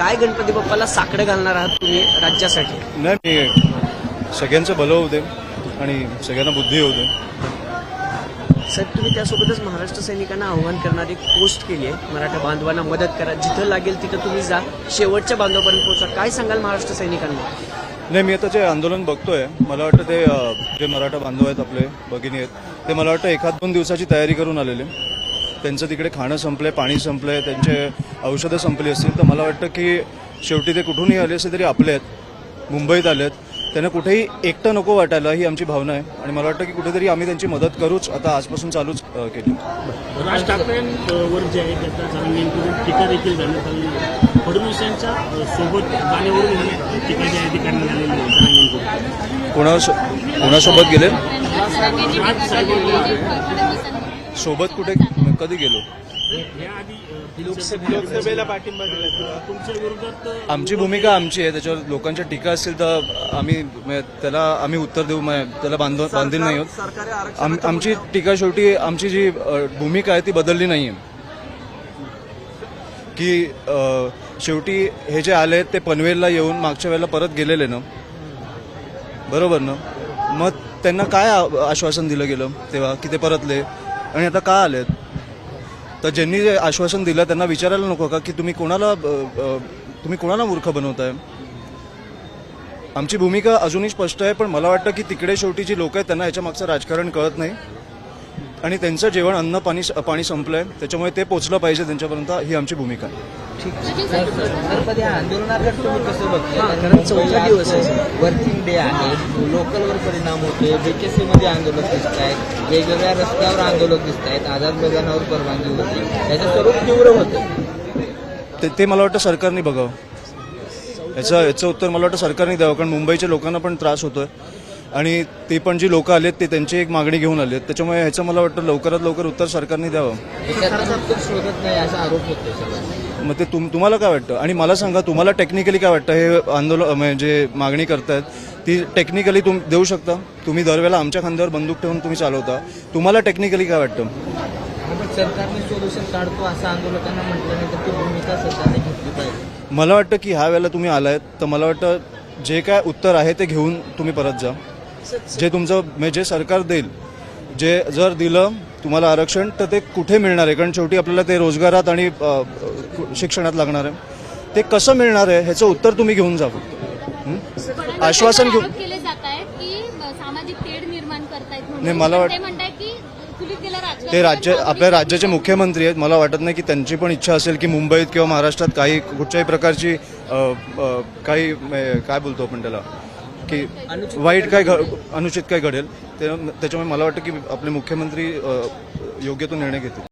काय गणपती बाप्पाला साकडं घालणार आहात तुम्ही राज्यासाठी? नाही मी सगळ्यांचं भलं होऊ दे आणि सगळ्यांना बुद्धी होऊ दे. साहेब तुम्ही त्यासोबतच महाराष्ट्र सैनिकांना आव्हान करणारी पोस्ट केली आहे. मराठा बांधवांना मदत करा. जिथं लागेल तिथं तुम्ही जा. शेवटच्या बांधवापर्यंत पोहोचा. काय सांगाल महाराष्ट्र सैनिकांना? नाही मी आता जे आंदोलन बघतोय मला वाटतं ते अं, जे मराठा बांधव आहेत आपले भगिनी आहेत ते मला वाटतं एखाद दोन दिवसाची तयारी करून आलेले. त्यांचं तिकडे खाणं संपलंय पाणी संपलंय त्यांचे औषधं संपली असतील तर मला वाटतं की शेवटी ते कुठूनही आले असे तरी आपले आहेत मुंबईत आले आहेत. त्यांना कुठेही एकटं नको वाटायला ही आमची भावना आहे. आणि मला वाटतं की कुठेतरी आम्ही त्यांची मदत करूच. आता आजपासून चालूच केली. राज ठाकरेंवर जे आहे त्याचा टीका देखील फडणवीस यांच्या सोबत गाण्यावरून टीका जी आहे ती करण्यात आलेली कोणासो कोणासोबत गेले? सोबत कुठे कधी गेलो? आमची भूमिका आमची आहे त्याच्यावर लोकांच्या टीका असतील तर आम्ही त्याला आम्ही उत्तर देऊ त्याला बांधव बांधील नाही आहोत. आम- आमची टीका शेवटी आमची जी भूमिका आहे ती बदलली नाही आहे. की शेवटी हे जे आले ते पनवेलला येऊन मागच्या वेळेला परत गेलेले ना? बरोबर ना? मग त्यांना काय आश्वासन दिलं गेलं तेव्हा की ते परतले? आणि आता का आलेत? तर ज्यांनी जे आश्वासन दिलं त्यांना विचारायला नको का की तुम्ही कोणाला तुम्ही कोणाला मूर्ख बनवताय? आमची भूमिका अजूनही स्पष्ट आहे पण मला वाटतं की तिकडे शेवटी जी लोक आहेत त्यांना याच्या मागचं राजकारण कळत नाही. आणि त्यांचं जेवण अन्न पाणी पाणी संपलंय. त्याच्यामुळे ते पोचलं पाहिजे त्यांच्यापर्यंत. ही आमची भूमिका. आहे आंदोलनाकडे चौथा दिवस आहे. वर्किंग डे आहे. लोकलवर परिणाम होते बीकेसी मध्ये आंदोलक दिसत आहेत वेगवेगळ्या रस्त्यावर आंदोलक दिसत आहेत आझाद मैदानावर परवानगी होती. त्याचं स्वरूप तीव्र होतं. ते ते मला वाटतं सरकारने बघावं. याचं याचं उत्तर मला वाटतं सरकारने द्यावं. कारण मुंबईच्या लोकांना पण त्रास होतोय. आणि ते पण जी लोक आलेत ते त्यांची एक मागणी घेऊन आलेत. त्याच्यामुळे ह्याचं मला वाटतं लवकरात लवकर उत्तर सरकारने द्यावं. शोधत नाही असा आरोप होतो मग ते तुम तुम्हाला काय वाटतं? आणि मला सांगा तुम्हाला टेक्निकली काय वाटतं? हे आंदोलन म्हणजे मागणी करतायत ती टेक्निकली तुम देऊ शकता? तुम्ही दरवेळेला आमच्या खांद्यावर बंदूक ठेवून तुम्ही चालवता. तुम्हाला टेक्निकली काय वाटतं? सरकारने सोल्युशन काढतो असं आंदोलकांना म्हटलं नाही तर ती भूमिका सरकारने घेतली पाहिजे. मला वाटतं की ह्या वेळेला तुम्ही आलायत तर मला वाटतं जे काय उत्तर आहे ते घेऊन तुम्ही परत जा. जे तुमचं म्हणजे जे सरकार देईल जे जर दिलं तुम्हाला आरक्षण तर ते कुठे मिळणार आहे? कारण शेवटी आपल्याला ते रोजगारात आणि शिक्षणात लागणार आहे. ते कसं मिळणार आहे? ह्याचं उत्तर तुम्ही घेऊन जा? आश्वासन घेऊ आरोप केले जात आहेत की सामाजिक तेढ निर्माण करतायत म्हणून. नाही, मला वाट- ते राज्य आपल्या राज्याचे मुख्यमंत्री आहेत. मला वाटत नाही की त्यांची पण इच्छा असेल की मुंबईत किंवा महाराष्ट्रात काही कुठच्याही प्रकारची काही म्हणजे काय बोलतो आपण त्याला? की वाईट काय घ- अनुचित काय घडेल ते त्याच्यामुळे मला वाटतं की आपले मुख्यमंत्री योग्य तो निर्णय घेतील.